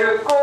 Yeah.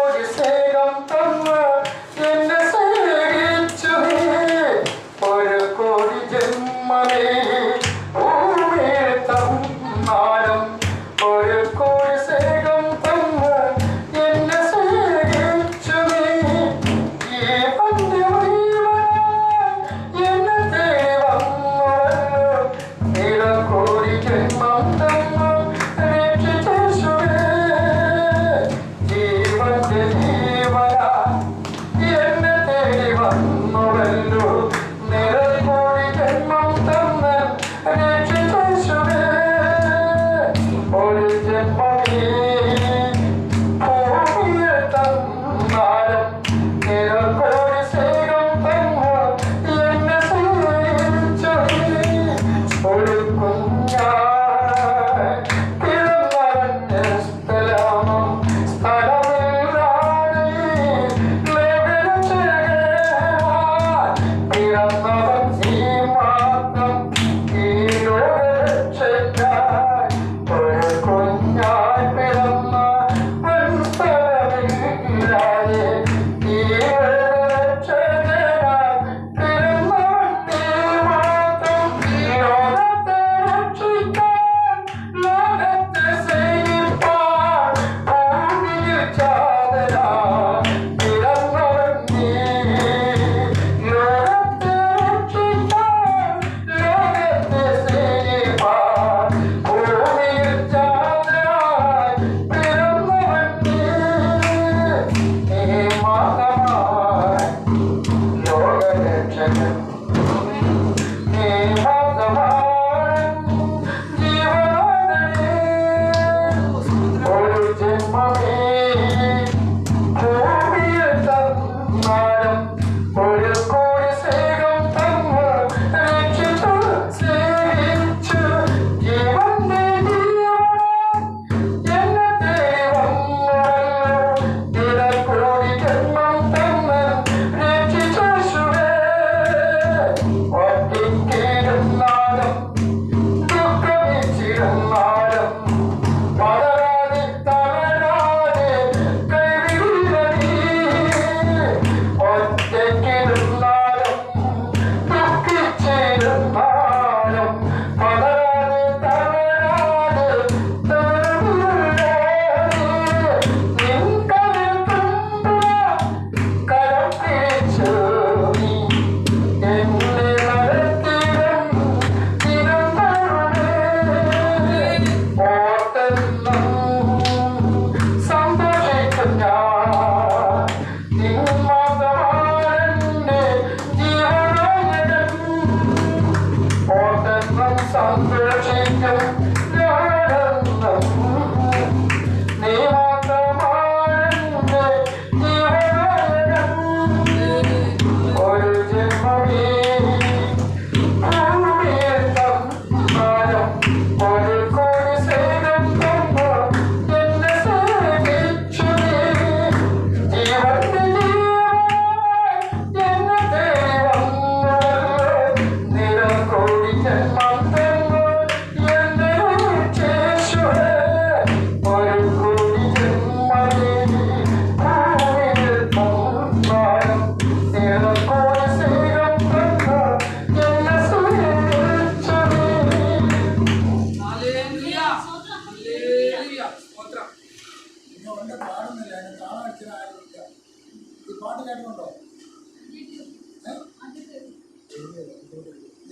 check it.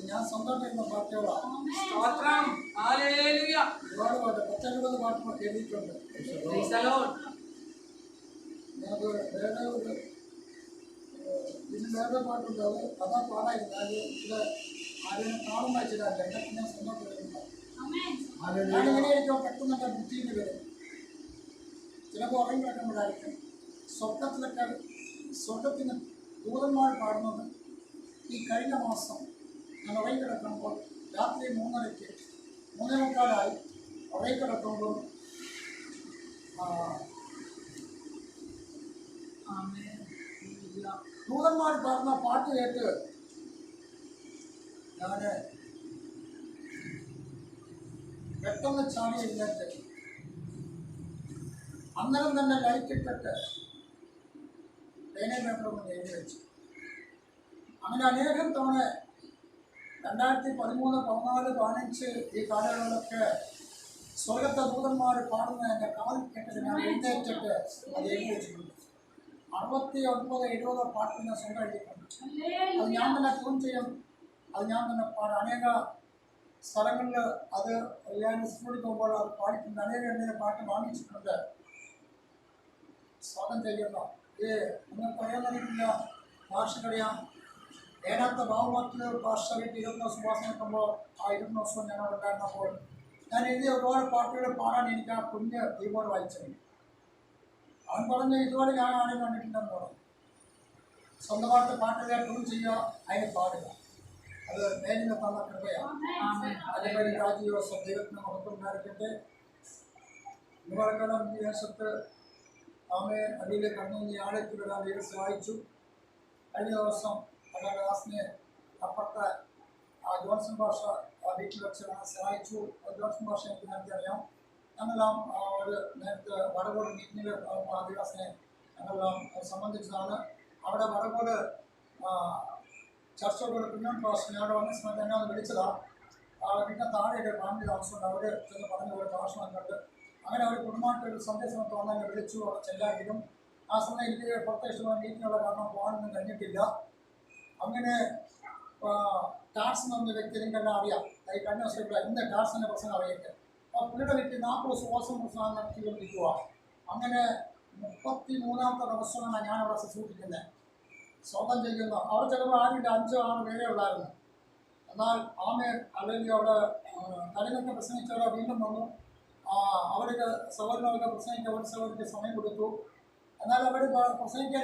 ഞാൻ സ്വന്തമായിട്ട് പാട്ടുകളാണ് ഒരുപാട് പാട്ട് പത്തൊൻപത് പാട്ടുകൾ എഴുതിയിട്ടുണ്ട് വേറെ ഒരു ഇതിന് വേറെ പാട്ടുണ്ട്. അത് അതാ പാടായിരുന്നു. അത് ഇത് ആരെയും കാണുന്ന വെച്ചിട്ടല്ല എന്നൊക്കെ ഞാൻ സ്വന്തമായിട്ട് എഴുതുന്നത് ഞാനിങ്ങനെ ഇരിക്കുമ്പോൾ പെട്ടെന്ന് എന്റെ ബുദ്ധിയിൽ വരും. ചിലപ്പോൾ ഉറങ്ങി കിടക്കുമ്പോഴായിരിക്കും. സ്വർഗത്തിലൊക്കെ സ്വർഗത്തിന് ദൂതന്മാർ പാടുന്നത് ഈ കഴിഞ്ഞ മാസം ഞാൻ ഉറങ്ങി കിടക്കുമ്പോൾ രാത്രി മൂന്നരയ്ക്ക് മൂന്നേ മുക്കാലായി ഉറങ്ങി കിടക്കുമ്പോൾ ആ, ആമേൻ ഹല്ലേലൂയ ദൂതന്മാർ പാടുന്ന പാട്ട് കേട്ട് ഞാൻ പെട്ടെന്ന് ചാടി എഴുന്നേറ്റ് അന്നേരം തന്നെ ലൈറ്റ് ഇട്ടിട്ട് പേനയും പേപ്പറും കൊണ്ട് എഴുതി വെച്ചു അങ്ങനെ അനേകം തവണ രണ്ടായിരത്തി പതിമൂന്ന് പതിനാല് പതിനഞ്ച് ഈ കാലങ്ങളിലൊക്കെ സ്വർഗത്തെ ദൂതന്മാർ പാടുന്ന എന്റെ കാതിൽ കേട്ടിട്ട് ഞാൻ എഴുന്നേറ്റിട്ട് അത് എഴുതിയിട്ടുണ്ട് അറുപത്തി ഒൻപത് എഴുപത് പാട്ട് ഞാൻ സ്വന്തം എഴുതിയിട്ടുണ്ട് അത് ഞാൻ തന്നെ ട്യൂൺ ചെയ്യും. അത് ഞാൻ തന്നെ പാടും. അനേക സ്ഥലങ്ങളിൽ അത് ഞാൻ സ്കൂളിൽ പോകുമ്പോൾ അത് പാടിയിട്ടുണ്ട്. അനേക എന്തെങ്കിലും പാട്ട് വാങ്ങിച്ചിട്ടുണ്ട്. സ്വാഗതം ചെയ്യുന്ന ഏ നിങ്ങൾക്ക് അറിയാമെന്നില്ല ഭാഷക്കറിയാം ഏഴാമത്തെ ഭാവമാറ്റിൽ ഭാഷ വീട്ടിൽ ഇരുപത്തി ദിവസം ഉപാസന നിൽക്കുമ്പോൾ ആ ഇരുപത്തി ദിവസം ഞാൻ അവിടെ ഉണ്ടായിരുന്നപ്പോൾ ഞാൻ എഴുതിയ ഒരുപാട് പാട്ടുകൾ പാടാൻ എനിക്ക് ആ കുഞ്ഞ് കീബോർഡ് വായിച്ചത്. അവൻ പറഞ്ഞ ഇതുപോലെ ഞാൻ ആരും കണ്ടിട്ടുണ്ടെന്ന് പറഞ്ഞു സ്വന്തമായിട്ട് പാട്ടുകൾ ട്യൂൺ ചെയ്യുക അതിന് പാടുക. അത് നേരിന് തന്ന കൃപയാണ് അതേപോലെ രാജീവ ദൈവത്തിന് മഹത്വം ഉണ്ടായിരിക്കട്ടെ. നിവർക്കണം ഈ ദേശത്ത് ആമേ അടിയിലെ കണ്ണൂന്നി ആഴത്തിൽ വരാൻ ദൈവം സഹായിച്ചു. കഴിഞ്ഞ ദിവസം കലാദാസിനെ അപ്പുറത്തെ ആ ജോൺസൺ ഭാഷ വീട്ടിൽ വെച്ച് സഹായിച്ചു. ജോൺസൺ ഭാഷ എനിക്ക് അറിയാം. ഞങ്ങളെല്ലാം ഒരു നേരത്തെ വടകോട് മീറ്റിങ്ങിൽ ആദിവാസിനെ ഞങ്ങളെല്ലാം സംബന്ധിച്ചതാണ്. അവിടെ വടകോട് ചർച്ച ചർച്ചയോട് കുഞ്ഞോൺ ക്ലാസ് ഞാൻ അവിടെ വന്ന സമയത്ത് എന്നെ ഒന്ന് വിളിച്ചതാണ് പിന്നെ താഴെ ഒരു ഫാമിലി താമസമുണ്ട് അവർ ചെന്ന് പറഞ്ഞ ഒരു ഭാഷണം കണ്ട് അങ്ങനെ അവർ കുടുംബമായിട്ട് സന്ദേശം തോന്നാൻ വിളിച്ചു. അവിടെ ചെല്ലാമെങ്കിലും ആ സമയം എനിക്ക് പ്രത്യേകിച്ച് മീറ്റിങ്ങുള്ള കാരണം പോകാനൊന്നും കഴിഞ്ഞിട്ടില്ല. അങ്ങനെ ആ, ടാർസ് എന്ന് പറഞ്ഞ വ്യക്തി നിങ്ങൾക്കെല്ലാം അറിയാം. ഈ കണ്ണ ദിവസം ഇവിടെ ഇന്ന് ടാർസിന്റെ പ്രശ്നം അറിയട്ടെ? അപ്പോൾ പുള്ളിയുടെ വ്യക്തി നാൽപ്പത് ശ്വാസം പ്രശ്നം നടത്തിക്കൊണ്ടിരിക്കുക അങ്ങനെ മുപ്പത്തി മൂന്നാമത്തെ ദിവസമാണ് ഞാൻ അവിടെ ശുശ്രൂഷിക്കുന്നത് സ്വന്തം ചെയ്യുന്നു. അവിടെ ചിലപ്പോൾ ആരും അഞ്ചോ ആറ് പേരേ ഉള്ളായിരുന്നു. എന്നാൽ ആമേ അല്ലെങ്കിൽ അവിടെ കലിനൊക്കെ പ്രസംഗിച്ചവരെ വീണ്ടും വന്നു. അവർക്ക് സഹോദരനൊക്കെ പ്രസംഗിക്കാൻ ഒരു സഹോദരിക്ക് സമയം കൊടുത്തു. എന്നാൽ അവർ പ്രസംഗിക്കാൻ